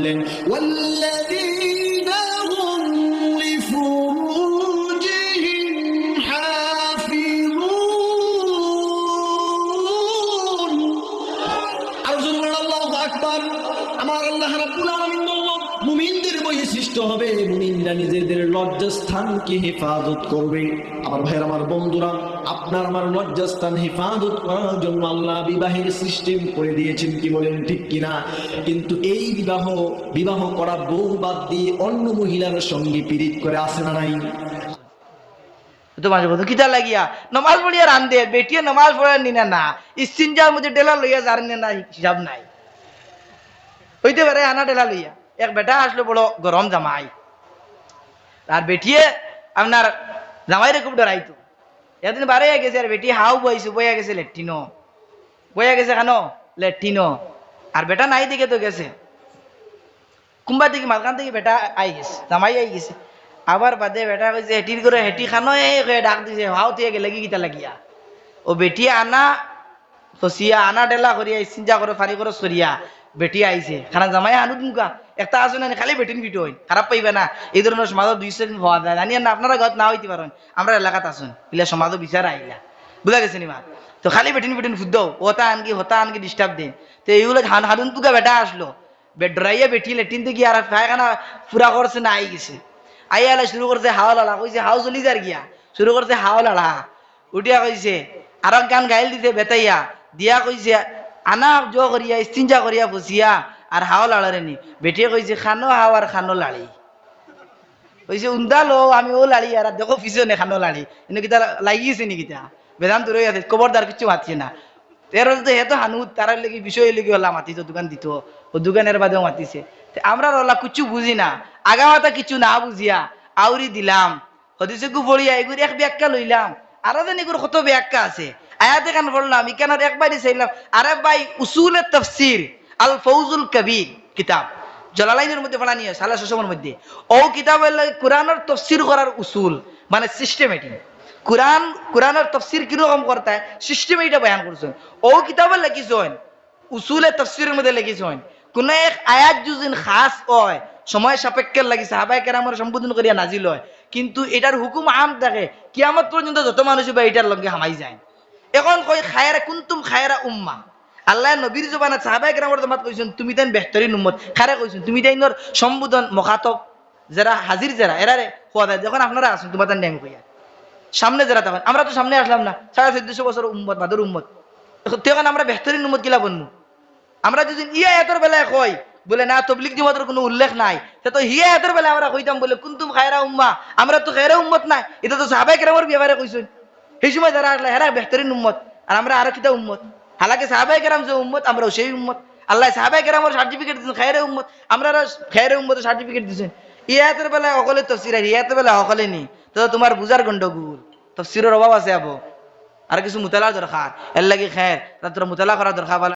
فضل والذين هم لفروجهم حافظون. أرجو الله أكبر. أمر الله رب العالمين. মুমিনদের বৈশিষ্ট্য হবে। মুমিনরা নিজেদের লজ্জাস্থানকে হেফাজত করবে? আমার ভাইয়ের, আমার বন্ধুরা, আপনার আমার লজ্জাস্থান হেফাজত করার জন্য আল্লাহ বিবাহের সিস্টেম করে দিয়েছেন কি বলেন ঠিক কিনা? কিন্তু এই বিবাহ বিবাহ করা বউ বাদ দিয়ে অন্য মহিলার সঙ্গে পীড়িত করে আসে না নাই? কিতা লাগিয়া? নমাজ দে না মধ্যে ডেলা লইয়া যার নাই। হইতে পারে আনা ডেলা লইয়া। এক বেটা আসলো বড় গরম জামাই। আর বেটিয়ে আপনার জামাইরে খুব ডরাইতো। এদিন বারে গেছে, আর বেটি, হাও বইছে, বইয়া গেছে লেট্টিনো বইয়া গেছে কেন? লেট্টিনো আর বেটা নাই দিকে তো গেছে। কুম্বা থেকে মাঝখান থেকে বেটা আই গেছে, জামাই আই গেছে। আবার বাদে বেটা কইছে হেটির করে হেটি খানো এই ডাক দিছে, হাও থেকে গেলে কিতা লাগিয়া। ও বেটি, আনা ফসিয়া আনা ডেলা করিয়া, চিন্তা করে ফারি করে সরিয়া বেটি আইছে, খানা জামাই আনুদ মুখা একটা আছে না, খালি বেটিন ভিটো হই খারাপ পাইবে না। এই ধরনের সমাজত দুই দিন হওয়া যায় জানি না, আপনারা ঘর না হইতে পারেন, আমরা এলাকাত আসুন ইলা সমাজও বিচার আইলা বুঝা গেছে নি মা তো খালি বেটিন বেটিন ফুদ্দ ওটা আনকি হতা আনকি ডিস্টার্ব দিন। তো এইগুলো হান হারুন তুকা বেটা আসলো। ডরাইয়া বেটি লেটিন থেকে আর পায়খানা পুরা করছে না আই গেছে। আইয়ালা শুরু করছে হাওয়া লাড়া কইছে হাও চলি যার গিয়া। শুরু করছে হাওয়া লাড়া উঠিয়া কইছে আর গান গাইল দিছে বেতাইয়া দিয়া কইছে, আনা জো করিয়া ইস্তিনজা করিয়া বসিয়া আর হাও লাড়ারে নি। বেটিয়ে কইছে, খানো হাও আর খানো লাড়ি কইছে, উন্দা লো, আমি ও লাড়ি আর দেখো পিছনে খানো লাড়ি এনে কিতা লাগিয়েছে নি কিতা বেদান্ত রয়ে আছে কবরদার কিছু মাতিছে না। এর তো হেতো হানু তার লেগে বিষয় লেগে ওলা মাতিছ দোকান দিত। ও দোকানের বাদেও মাতিছে। তে আমরা ওলা কিছু বুঝি না। আগামাতা কিছু না বুঝিয়া আউরি দিলাম। হদিছে গু বলিয়া এগুর এক ব্যাখ্যা লইলাম। আরও যেন এগুর কত ব্যাখ্যা আছে। আয়াতে কান বললাম ইকানোর একবারই চাইলাম। আরে ভাই উসুলের তফসির আল ফৌজুল কবির কিতাব। জলালাইনের মধ্যে পড়া নিয়ে সালা শোষমের মধ্যে। ও কিতাবের লাগে কোরআনের তফসির করার উসুল মানে সিস্টেমেটিক কোরআন, কোরআনের তফসির কীরকম করতে সিস্টেম এটা বয়ান করছেন। ও কিতাবের লিখিছেন উসুলে তফসিরের মধ্যে লিখিছেন কোন এক আয়াত যুজিন খাস হয়, সময় সাপেক্ষের লাগি সাহাবাই কেরামের সম্বোধন করিয়া নাজিল হয়, কিন্তু এটার হুকুম আম থাকে, কিয়ামত পর্যন্ত যত মানুষ বা এটার লগে হামাই যায়। এখন কই খায়রা কুন্তুম খায়রা উম্মা আল্লাহ নবীর জবানা সাহাবাই কেরামের জমাত কইছেন, তুমি তাই বেহতরিন উম্মত। খারে কইছেন, তুমি তাইনর সম্বোধন মখাতব, যারা হাজির যারা এরারে হওয়া যায় যখন আপনারা আসুন, তোমার তার নেম কইয়া। সামনে যারা তখন, আমরা তো সামনে আসলাম না, সাড়ে চোদ্দশো বছর উম্মত, বাদর উম্মত। তখন আমরা বেহতরিন উম্মত কিলা বনবো আমরা যদি ইয়া এতর বেলায় কই, বলে, না তবলিক জমাতের কোনো উল্লেখ নাই। তা তো হিয়া এতর বেলায় আমরা কইতাম, বলে, কুন্তুম খায়রা উম্মা? আমরা তো খায়রা উম্মত নাই। এটা তো সাহাবাই কেরামর ব্যাপারে কইছেন। সেই সময় যারা আসলে হেরা বেহতরিন উম্মত, আর আমরা আরও কিতা উম্মত? হালাকে সাহাবাই কেরাম যে উম্মত, আমরাও সেই উম্মত। আল্লাহ সাহাবাই কেরামর সার্টিফিকেট দিচ্ছেন খায়রে উম্মত। আমরা খায়রে উম্মতের সার্টিফিকেট দিচ্ছেন ইয়াতের বেলায় অকলে তফসির আর ইয়াতের বেলায় অকলে নি তো তোমার বুঝার গন্ডগোল, তফসিরের অভাব আছে আবো। আর কিছু মুতালা দরকার। এর লাগি খের তোর মুতালা করা দরকার